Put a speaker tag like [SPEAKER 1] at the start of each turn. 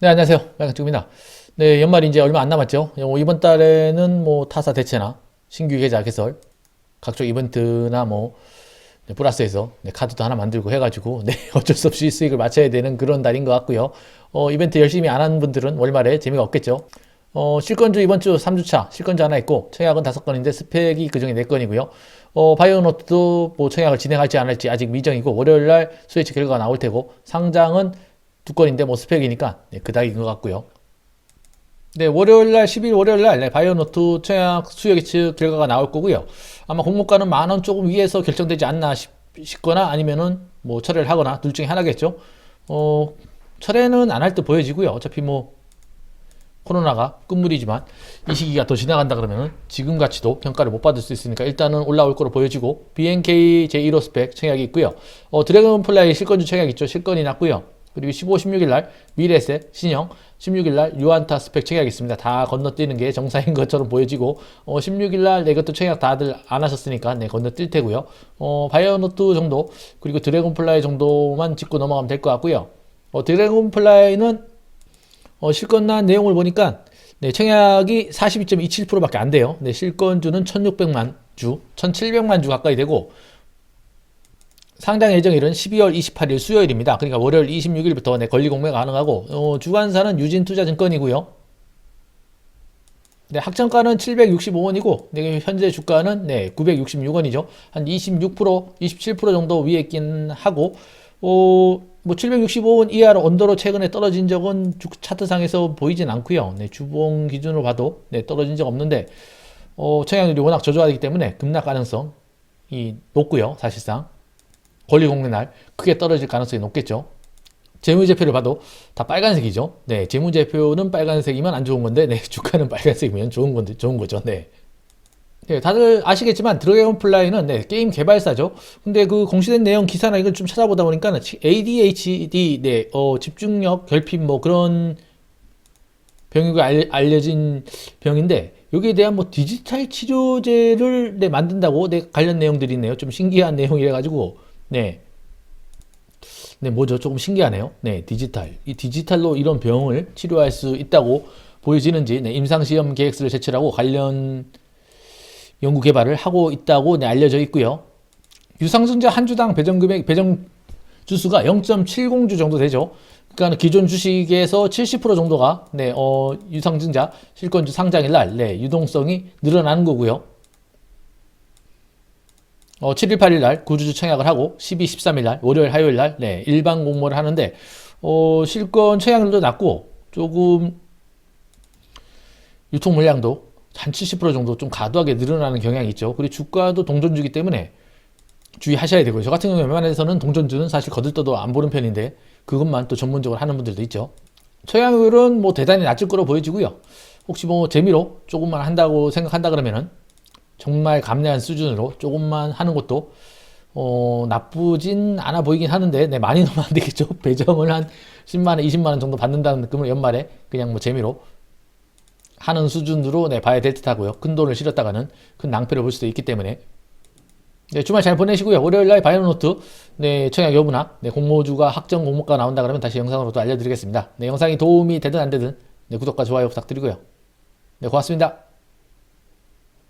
[SPEAKER 1] 네, 안녕하세요. 양쪽입니다. 네, 연말이 이제 얼마 안 남았죠. 어, 이번 달에는 뭐 타사 대체나 신규 계좌 개설, 각종 이벤트나 뭐 네, 플러스에서 네, 카드도 하나 만들고 해가지고 네, 어쩔 수 없이 수익을 맞춰야 되는 그런 달인 것 같고요. 어, 이벤트 열심히 안 하는 분들은 월말에 재미가 없겠죠. 어, 실건주 이번 주 3주차 실건주 하나 있고 청약은 다섯 건인데 스펙이 그중에 네 건이고요. 어, 바이오노트도 뭐 청약을 진행할지 안 할지 아직 미정이고 월요일 날 수혜치 결과가 나올 테고 상장은 두 건인데 뭐 스펙이니까 네, 그닥인 것 같고요. 네, 월요일 날 10일 월요일 날 네, 바이오노트 청약 수요 예측 결과가 나올 거고요. 아마 공모가는 만 원 조금 위에서 결정되지 않나 싶, 싶거나 아니면은 뭐 철회를 하거나 둘 중에 하나겠죠. 어, 철회는 안 할 듯 보여지고요. 어차피 뭐 코로나가 끝물이지만 이 시기가 더 지나간다 그러면 지금 가치도 평가를 못 받을 수 있으니까 일단은 올라올 거로 보여지고 BNK 제1호 스펙 청약이 있고요. 어, 드래곤 플라이 실건주 청약 있죠. 실건이 났고요. 그리고 15, 16일 날 미래세 신형 16일 날 유안타 스펙 있습니다. 다 건너뛰는 게 정상인 것처럼 보여지고 어, 16일 날 네, 이것도 청약 다들 안 하셨으니까 네, 건너뛸 테고요. 어, 바이오노트 정도 그리고 드래곤 플라이 정도만 짚고 넘어가면 될 것 같고요. 어, 드래곤 플라이는 어, 실건난 내용을 보니까 네, 청약이 42.27%밖에 안 돼요. 네, 실건주는 1,600만 주, 1,700만 주 가까이 되고 상장 예정일은 12월 28일 수요일입니다. 그러니까 월요일 26일부터 네, 권리 공매 가능하고 어, 주관사는 유진투자증권이고요. 네, 학정가는 765원이고 네, 현재 주가는 네, 966원이죠. 한 26%, 27% 정도 위에 있긴 하고 어, 뭐 765원 이하로 언더로 최근에 떨어진 적은 주 차트상에서 보이진 않고요. 네, 주봉 기준으로 봐도 네, 떨어진 적 없는데 어, 청약률이 워낙 저조하기 때문에 급락 가능성이 높고요. 사실상 권리 공개 날 크게 떨어질 가능성이 높겠죠. 재무제표를 봐도 다 빨간색이죠. 네, 재무제표는 빨간색이면 안 좋은 건데, 네, 주가는 빨간색이면 좋은 건데, 좋은 거죠. 네. 네, 다들 아시겠지만 드래곤 플라이는 네, 게임 개발사죠. 근데 그 공시된 내용 기사나 이걸 좀 찾아보다 보니까 ADHD, 네, 어, 집중력 결핍 뭐 그런 병이고 알, 알려진 병인데 여기에 대한 뭐 디지털 치료제를 네, 만든다고 네, 관련 내용들이 있네요. 좀 신기한 내용이라 가지고 네. 네, 뭐죠? 조금 신기하네요. 네, 디지털. 이 디지털로 이런 병을 치료할 수 있다고 보여지는지 네, 임상시험 계획서를 제출하고 관련 연구 개발을 하고 있다고 네, 알려져 있고요. 유상증자 한 주당 배정 금액 배정 주수가 0.70주 정도 되죠. 그러니까 기존 주식에서 70% 정도가 네, 어, 유상증자 실권주 상장일 날 네, 유동성이 늘어나는 거고요. 어, 7일, 8일 날 구주주 청약을 하고 12, 13일 날 월요일, 화요일 날 네, 일반 공모를 하는데 어, 실권 청약률도 낮고 조금 유통 물량도 한 70% 정도 좀 과도하게 늘어나는 경향이 있죠. 그리고 주가도 동전주기 때문에 주의하셔야 되고요. 저 같은 경우에 웬만해서는 동전주는 사실 거들떠도 안 보는 편인데 그것만 또 전문적으로 하는 분들도 있죠. 청약률은 뭐 대단히 낮을 거로 보여지고요. 혹시 뭐 재미로 조금만 한다고 생각한다 그러면은 정말 감내한 수준으로 조금만 하는 것도 어, 나쁘진 않아 보이긴 하는데 네, 많이 넣으면 안 되겠죠. 배정을 한 10만원, 20만원 정도 받는다는 느낌으로 연말에 그냥 뭐 재미로 하는 수준으로 네, 봐야 될 듯 하고요. 큰 돈을 실었다가는 큰 낭패를 볼 수도 있기 때문에 네, 주말 잘 보내시고요. 월요일 날 바이오노트 네, 청약 여부나 네, 공모주가 확정 공모가 나온다 그러면 다시 영상으로 또 알려드리겠습니다. 네, 영상이 도움이 되든 안 되든 네, 구독과 좋아요 부탁드리고요. 네, 고맙습니다.